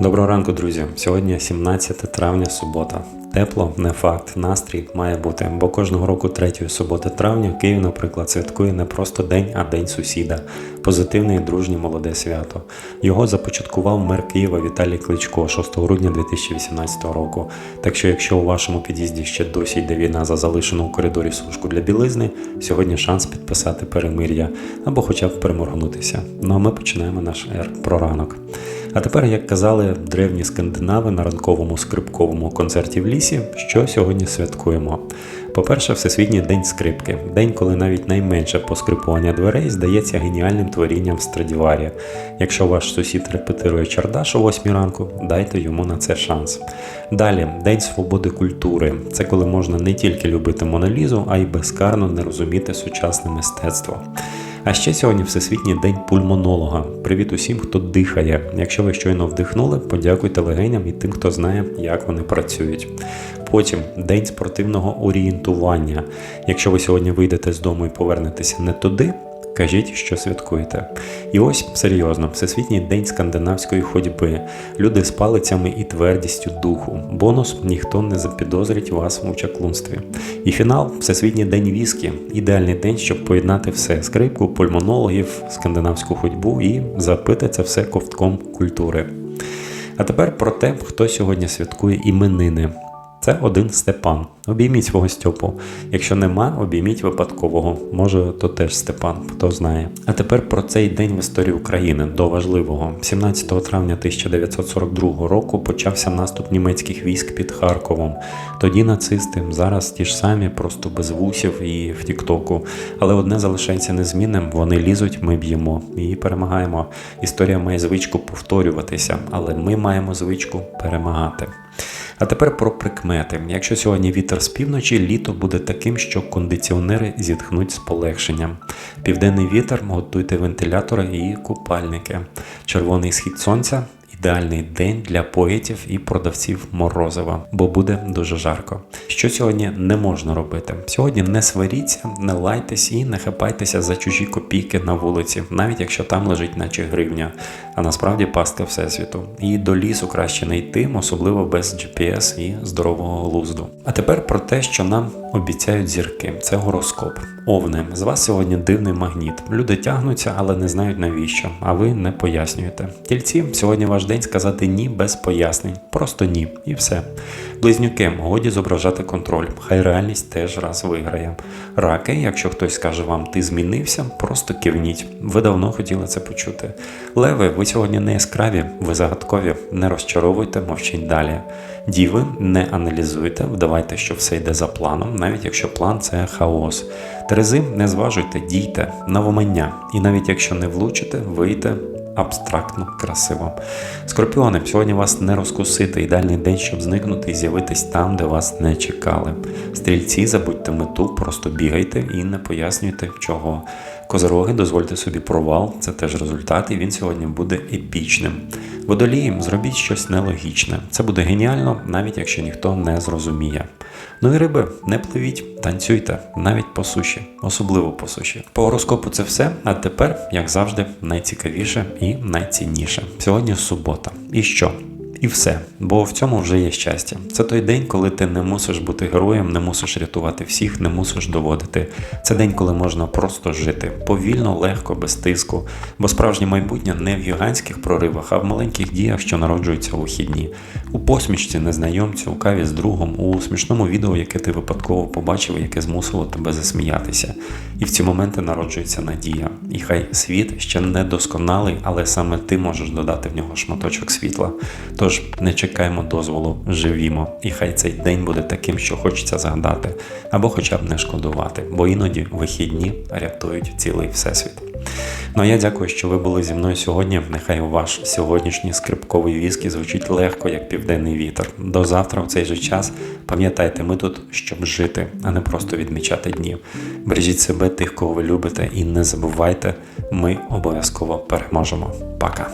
Доброго ранку, друзі. Сьогодні 17 травня, субота. Тепло, не факт, настрій має бути, бо кожного року 3 суботи травня Київ, наприклад, святкує не просто день, а день сусіда. Позитивне і дружнє молоде свято. Його започаткував мер Києва Віталій Кличко 6 грудня 2018 року. Так що, якщо у вашому під'їзді ще досі йде війна за залишену у коридорі сушку для білизни, сьогодні шанс підписати перемир'я або хоча б переморгнутися. Ну а ми починаємо наш ер про ранок. А тепер, як казали древні скандинави на ранковому скрипковому концерті в лісі, що сьогодні святкуємо. По-перше, Всесвітній день скрипки, день, коли навіть найменше поскрипування дверей здається геніальним творінням Страдіварі. Якщо ваш сусід репетирує чардаш о 8 ранку, дайте йому на це шанс. Далі, День свободи культури. Це коли можна не тільки любити Монолізу, а й безкарно не розуміти сучасне мистецтво. А ще сьогодні Всесвітній день пульмонолога. Привіт усім, хто дихає. Якщо ви щойно вдихнули, подякуйте легеням і тим, хто знає, як вони працюють. Потім день спортивного орієнтування. Якщо ви сьогодні вийдете з дому і повернетеся не туди, кажіть, що святкуєте. І ось серйозно, Всесвітній день скандинавської ходьби. Люди з палицями і твердістю духу. Бонус ніхто не запідозрить вас у чаклунстві. І фінал Всесвітній день віскі. Ідеальний день, щоб поєднати все: скрипку, пульмонологів, скандинавську ходьбу і запити це все ковтком культури. А тепер про те, хто сьогодні святкує іменини. Це один Степан. Обійміть свого Стьопу. Якщо нема, обійміть випадкового. Може, то теж Степан, хто знає. А тепер про цей день в історії України до важливого. 17 травня 1942 року почався наступ німецьких військ під Харковом. Тоді нацисти, зараз ті ж самі, просто без вусів і в Тіктоку. Але одне залишається незмінним: вони лізуть, ми б'ємо і перемагаємо. Історія має звичку повторюватися, але ми маємо звичку перемагати. А тепер про прикмети. Якщо сьогодні вітер з півночі, літо буде таким, що кондиціонери зітхнуть з полегшенням. Південний вітер, готуйте вентилятори і купальники. Червоний схід сонця. Ідеальний день для поетів і продавців морозива, бо буде дуже жарко. Що сьогодні не можна робити? Сьогодні не сваріться, не лайтесь і не хапайтеся за чужі копійки на вулиці, навіть якщо там лежить наче гривня, а насправді пастка всесвіту. І до лісу краще не йти, особливо без GPS і здорового глузду. А тепер про те, що нам обіцяють зірки. Це гороскоп. Овни, з вас сьогодні дивний магніт. Люди тягнуться, але не знають навіщо, а ви не пояснюєте. Тільці, сьогодні ваш день сказати ні без пояснень. Просто ні, і все. Близнюки, годі зображати контроль. Хай реальність теж раз виграє. Раки, якщо хтось скаже вам, ти змінився, просто кивніть. Ви давно хотіли це почути. Леви, ви сьогодні не яскраві, ви загадкові. Не розчаровуйте, мовчіть далі. Діви, не аналізуйте, вдавайте, що все йде за планом, навіть якщо план це хаос. Терези, не зважуйте, дійте, навомання. І навіть якщо не влучите, вийте абстрактно красиво. Скорпіони, сьогодні вас не розкусити. Ідеальний день, щоб зникнути і з'явитись там, де вас не чекали. Стрільці, забудьте мету, просто бігайте і не пояснюйте чого. Козороги, дозвольте собі провал, це теж результат, і він сьогодні буде епічним. Водолії, зробіть щось нелогічне. Це буде геніально, навіть якщо ніхто не зрозуміє. Ну і риби, не пливіть, танцюйте, навіть по суші, особливо по суші. По гороскопу це все. А тепер, як завжди, найцікавіше і найцінніше. Сьогодні субота. І що? І все, бо в цьому вже є щастя. Це той день, коли ти не мусиш бути героєм, не мусиш рятувати всіх, не мусиш доводити. Це день, коли можна просто жити повільно, легко, без тиску. Бо справжнє майбутнє не в гігантських проривах, а в маленьких діях, що народжуються у вихідні. У посмішці незнайомцю, у каві з другом, у смішному відео, яке ти випадково побачив, яке змусило тебе засміятися. І в ці моменти народжується надія. І хай світ ще не досконалий, але саме ти можеш додати в нього шматочок світла. Тож не чекаємо дозволу, живімо, і хай цей день буде таким, що хочеться згадати, або хоча б не шкодувати, бо іноді вихідні рятують цілий всесвіт. Ну а я дякую, що ви були зі мною сьогодні. Нехай ваш сьогоднішній скрипковий віскі звучить легко, як південний вітер. До завтра в цей же час. Пам'ятайте, ми тут, щоб жити, а не просто відмічати дні. Бережіть себе, тих, кого ви любите, і не забувайте, ми обов'язково переможемо. Пока!